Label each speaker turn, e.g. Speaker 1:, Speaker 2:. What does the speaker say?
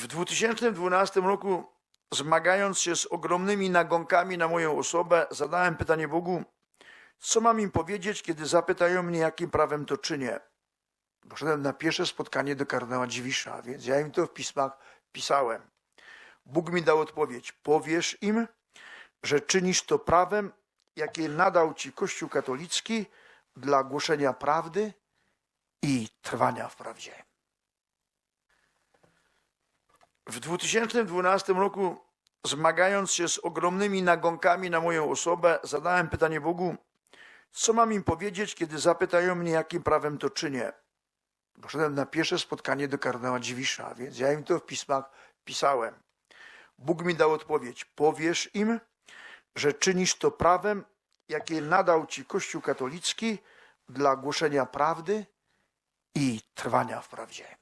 Speaker 1: W 2012 roku, zmagając się z ogromnymi nagonkami na moją osobę, zadałem pytanie Bogu, co mam im powiedzieć, kiedy zapytają mnie, jakim prawem to czynię. Poszedłem na pierwsze spotkanie do kardynała Dziwisza, więc ja im to w pismach pisałem. Bóg mi dał odpowiedź. Powiesz im, że czynisz to prawem, jakie nadał ci Kościół katolicki dla głoszenia prawdy i trwania w prawdzie. W 2012 roku, zmagając się z ogromnymi nagonkami na moją osobę, zadałem pytanie Bogu, co mam im powiedzieć, kiedy zapytają mnie, jakim prawem to czynię. Poszedłem na pierwsze spotkanie do kardynała Dziwisza, więc ja im to w pismach pisałem. Bóg mi dał odpowiedź. Powiesz im, że czynisz to prawem, jakie nadał ci Kościół katolicki dla głoszenia prawdy i trwania w prawdzie.